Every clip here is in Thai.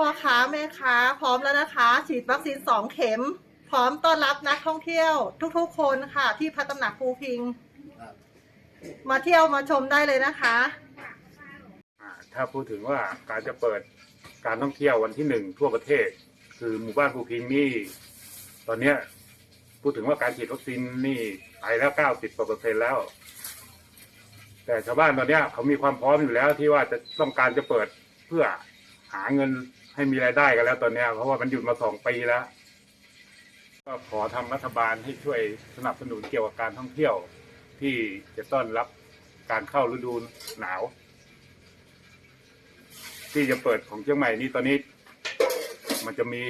พ่อค้าแม่ค้า พร้อมแล้วนะคะ ฉีดวัคซีนสองเข็ม พร้อมต้อนรับนักท่องเที่ยว ทุกๆ คนค่ะ ที่พัฒนาภูพิง มาเที่ยวมาชมได้เลยนะคะ อ่าถ้าพูดถึงว่าการจะเปิดการท่องเที่ยววันที่หนึ่งทั่วประเทศ คือหมู่บ้านภูพิงนี่ ตอนเนี้ยพูดถึงว่าการฉีดวัคซีนนี่ไปแล้วเก้าสิบเปอร์เซ็นต์แล้ว แต่ชาวบ้านตอนเนี้ยเขามีความพร้อมอยู่แล้วที่ว่าจะต้องการจะเปิดเพื่อหาเงิน ให้มีรายได้กันแล้วตอนนี้เพราะว่ามันหยุดมาสองปีแล้ว ก็ขอทารัฐบาลให้ช่วยสนับสนุนเกี่ยวกับการท่องเที่ยว ที่จะต้อนรับการเข้าฤดูหนาว ที่จะเปิดของเชียงใหม่นี่ตอนนี้ มันจะมี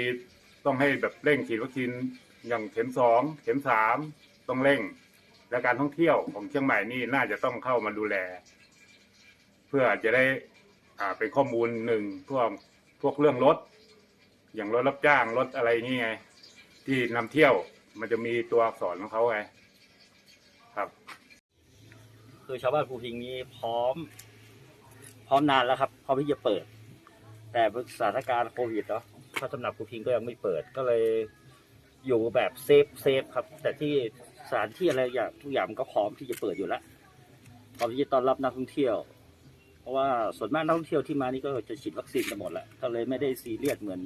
ต้องให้แบบเร่งฉีดวัคซีนอย่างเข็มสองเข็มสามต้องเร่ง และการท่องเที่ยวของเชียงใหม่นี่น่าจะต้องเข้ามาดูแล เพื่อจะได้เป็นข้อมูลหนึ่งพวก พวกเรื่องรถ อย่างรถรับจ้างรถอะไรนี่ไง ที่นำเที่ยวมันจะมีตัวอักษรของเขาไงครับ คือชาวบ้านภูพิงนี้พร้อม พร้อมนานแล้วครับพร้อมที่จะเปิด แต่สถานการณ์โควิดเนาะพระตำหนักภูพิงก็ยังไม่เปิดก็เลยอยู่แบบเซฟเซฟครับ แต่ที่สถานที่อะไรอย่างทุกอย่างมันก็พร้อมที่จะเปิดอยู่แล้วพร้อมที่จะต้อนรับนักท่องเที่ยว ราะว่าส่วนมากนักท่องเที่ยวที่มานี่ก็จะฉีดวัคซีนกันหมดแล้วก็เลยไม่ได้ซีเรียสเหมือน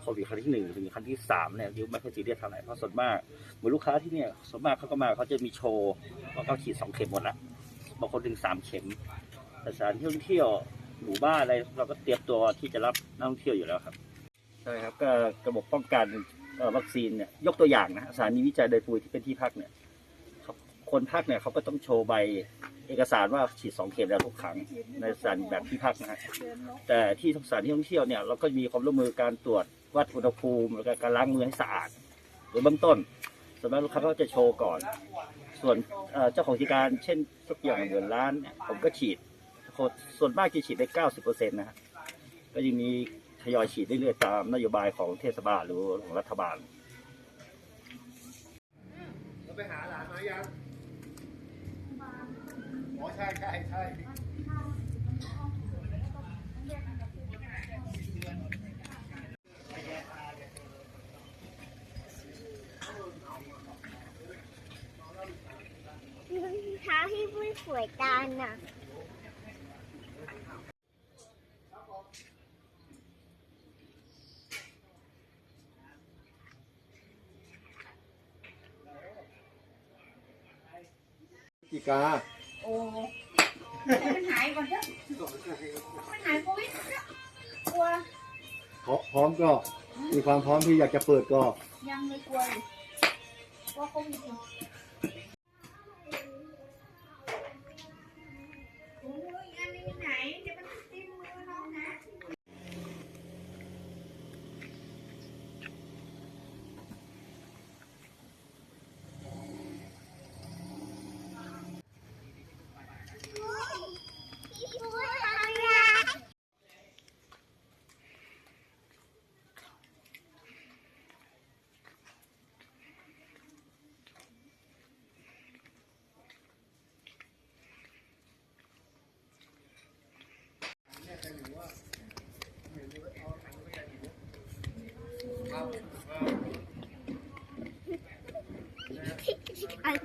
โควิดครั้งที่หนึ่งถึงครั้งที่สามเนี่ยยังไม่ค่อยซีเรียสเท่าไหร่เพราะส่วนมากเหมือนลูกค้าที่เนี่ยส่วนมากเขาก็มาเขาจะมีโชว์ว่าเขาฉีดสองเข็มหมดละบางคนถึงสามเข็มแต่สถานที่ท่องเที่ยวหมู่บ้านอะไรเราก็เตรียมตัวที่จะรับนักท่องเที่ยวอยู่แล้วครับใช่ครับก็ระบบป้องกันวัคซีนเนี่ยยกตัวอย่างนะสถานีวิจัยโดยปุยที่เป็นที่พักเนี่ย ครับคนพักเนี่ยเขาก็ต้องโชว์ใบเอกสารว่าฉีดสองเข็มแล้วทุกครั้งในสถานแบบที่พักนะฮะแต่ที่สถานที่ท่องเที่ยวเนี่ยเราก็มีความร่วมมือการตรวจวัดอุณหภูมิแล้วก็การล้างมือให้สะอาดโดยเบื้องต้นส่วนมากลูกค้าก็จะโชว์ก่อน ส่วนเจ้าของกิจการเช่นทุกอย่างเหมือนร้านเนี่ยผมก็ฉีดส่วนมากจะฉีดได้เก้าสิบเปอร์เซ็นต์นะฮะก็ยังมีทยอยฉีดเรื่อยๆตามนโยบายของเทศบาลหรือของรัฐบาลเราไปหาหลานมายัง อ๋อใช่ใช่ใช่เท้าที่ไม่สวยกันน่ะกีกา โอ้ให้มันหายก่อนเถอะมันหายโควิดเถอะกลัวพร้อมก็มีความพร้อมที่อยากจะเปิดก็ยังเลยกลัวอยู่กลัวโควิดอยู่โอ้ยอันนี้ไหนเดี๋ยวมันติ้มมือน้องนะ อัน